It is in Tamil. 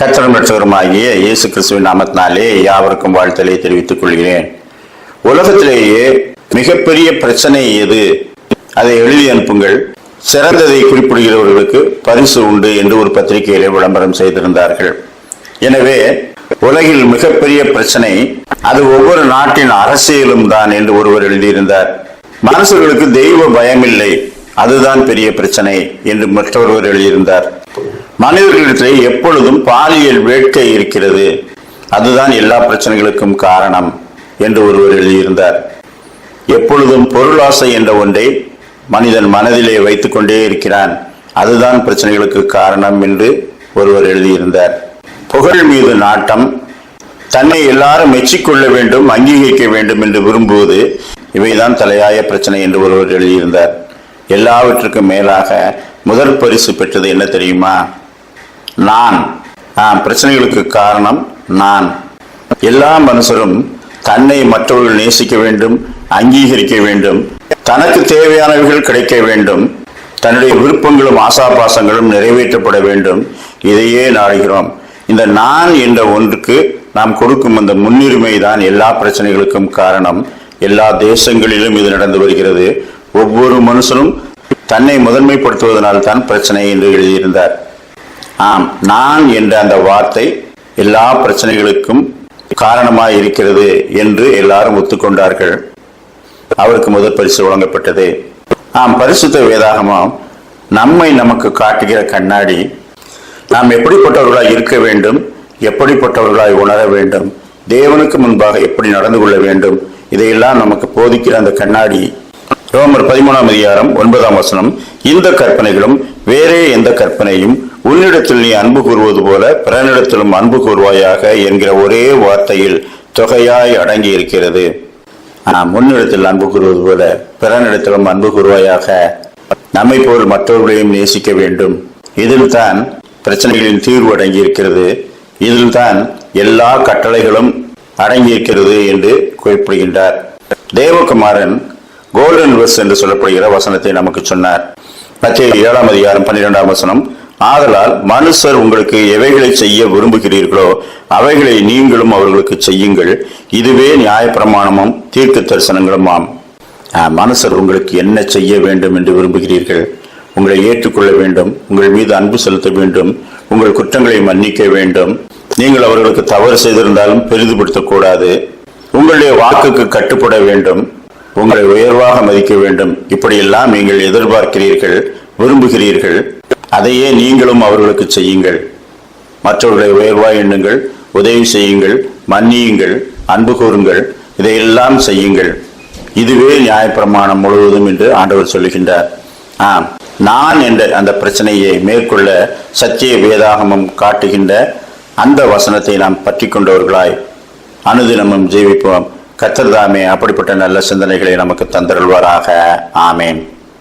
கத்தரும் ரட்சகருமாகிய இயேசு கிறிஸ்துவின் நாமத்தினாலே யாவருக்கும் வாழ்த்தலை தெரிவித்துக் கொள்கிறேன். உலகத்திலேயே மிகப்பெரிய பிரச்சனை எது? அதை எழுதி அனுப்புங்கள். சிறந்ததை குறிப்பிடுகிறவர்களுக்கு பரிசு உண்டு என்று ஒரு பத்திரிகையிலே விளம்பரம் செய்திருந்தார்கள். எனவே உலகில் மிகப்பெரிய பிரச்சனை அது ஒவ்வொரு நாட்டின் அரசியலும் தான் என்று ஒருவர் எழுதியிருந்தார். மனுஷர்களுக்கு தெய்வ பயமில்லை. அதுதான் பெரிய பிரச்சனை என்று மற்றொருவர் எழுதியிருந்தார். மனிதர்களிடத்தில் எப்பொழுதும் பாலியல் வேட்கை இருக்கிறது. அதுதான் எல்லா பிரச்சனைகளுக்கும் காரணம் என்று ஒருவர் எழுதியிருந்தார். எப்பொழுதும் பொருளாசை என்ற ஒன்றை மனிதன் மனதிலே வைத்துக்கொண்டே இருக்கிறான். அதுதான் பிரச்சனைகளுக்கு காரணம் என்று ஒருவர் எழுதியிருந்தார். புகழ் மீது நாட்டம் தன்னை எல்லாரும் மெச்சிக்கொள்ள வேண்டும் அங்கீகரிக்க வேண்டும் என்று விரும்புவது இவைதான் தலையாய பிரச்சனை என்று ஒருவர் எழுதியிருந்தார். எல்லாவற்றுக்கும் மேலாக முதற் பரிசு பெற்றது என்ன தெரியுமா? நான். பிரச்சனைகளுக்கு காரணம் நான். எல்லா மனுஷரும் தன்னை மற்றவர்கள் நேசிக்க வேண்டும் அங்கீகரிக்க வேண்டும் தனக்கு தேவையானவைகள் கிடைக்க வேண்டும் தன்னுடைய விருப்பங்களும் ஆசாபாசங்களும் நிறைவேற்றப்பட வேண்டும். இதையே நாடுகிறோம். இந்த நான் என்ற ஒன்றுக்கு நாம் கொடுக்கும் அந்த முன்னுரிமை தான் எல்லா பிரச்சனைகளுக்கும் காரணம். எல்லா தேசங்களிலும் இது நடந்து வருகிறது. ஒவ்வொரு மனுஷனும் தன்னை முதன்மைப்படுத்துவதனால் தான் பிரச்சனை என்று எழுதியிருந்தார். ஆம் நான் என்ற அந்த வார்த்தை எல்லா பிரச்சனைகளுக்கும் காரணமாக இருக்கிறது என்று எல்லாரும் ஒத்துக்கொண்டார்கள். அவருக்கு முதல் பரிசு வழங்கப்பட்டது. ஆம் பரிசுத்த வேதாகமம் நம்மை நமக்கு காட்டுகிற கண்ணாடி நாம் எப்படிப்பட்டவர்களாய் இருக்க வேண்டும் எப்படிப்பட்டவர்களாய் உணர வேண்டும் தேவனுக்கு முன்பாக எப்படி நடந்து கொள்ள வேண்டும் இதையெல்லாம் நமக்கு போதிக்கிற அந்த கண்ணாடி. ரோமர் பதிமூணாம் அதிகாரம் ஒன்பதாம் வசனம் இந்த கற்பனைகளும் வேறே எந்த கற்பனையும் உன்னிடத்தில் நீ அன்பு கூறுவது போல பிறனிடத்திலும் அன்பு கூறுவாயாக என்கிற ஒரே வார்த்தையில் தொகையாய் அடங்கி இருக்கிறது ஆனால் முன்னிடத்தில் அன்பு கூறுவது போல பிறனிடத்திலும் அன்பு கூறுவாயாக நம்மை போல் மற்றவர்களையும் நேசிக்க வேண்டும். இதில் தான் பிரச்சனைகளின் தீர்வு அடங்கி இருக்கிறது இதில் தான் எல்லா கட்டளைகளும் அடங்கியிருக்கிறது என்று குறிப்பிடுகின்றார். தேவகுமாரன் கோல்டன் வெர்ஸ் என்று சொல்லப்படுகிற வசனத்தை நமக்கு சொன்னார். மத்திய ஏழாம் அதிகாரம் பன்னிரெண்டாம் வசனம் ஆதலால் மனுஷர் உங்களுக்கு எவைகளை செய்ய விரும்புகிறீர்களோ அவைகளை நீங்களும் அவர்களுக்கு செய்யுங்கள். இதுவே நியாயப்பிரமாணமும் தீர்க்க தரிசனங்களும் ஆம் மனுஷர் உங்களுக்கு என்ன செய்ய வேண்டும் என்று விரும்புகிறீர்கள்? உங்களை ஏற்றுக்கொள்ள வேண்டும் உங்கள் மீது அன்பு செலுத்த வேண்டும் உங்கள் குற்றங்களை மன்னிக்க வேண்டும். நீங்கள் அவர்களுக்கு தவறு செய்திருந்தாலும் பெரிதுபடுத்தக்கூடாது. உங்களுடைய வாக்குக்கு கட்டுப்பட வேண்டும் உங்களை உயர்வாக மதிக்க வேண்டும். இப்படியெல்லாம் நீங்கள் எதிர்பார்க்கிறீர்கள் விரும்புகிறீர்கள். அதையே நீங்களும் அவர்களுக்கு செய்யுங்கள். மற்றவர்களை உயர்வாய் எண்ணுங்கள் உதவி செய்யுங்கள் மன்னியுங்கள் அன்பு கூறுங்கள் இதையெல்லாம் செய்யுங்கள். இதுவே நியாயப்பிரமாணம் முழுவதும் என்று ஆண்டவர் சொல்லுகின்றார். ஆம் நான் என்ற அந்த பிரச்சனையை மேற்கொள்ள சத்திய வேதாகமம் காட்டுகின்ற அந்த வசனத்தை நாம் பற்றி கொண்டவர்களாய் அனுதினமும் ஜீவிப்போம். கத்தர்தாமே அப்படிப்பட்ட நல்ல சிந்தனைகளை நமக்கு தந்தருள்வாராக. ஆமேன்.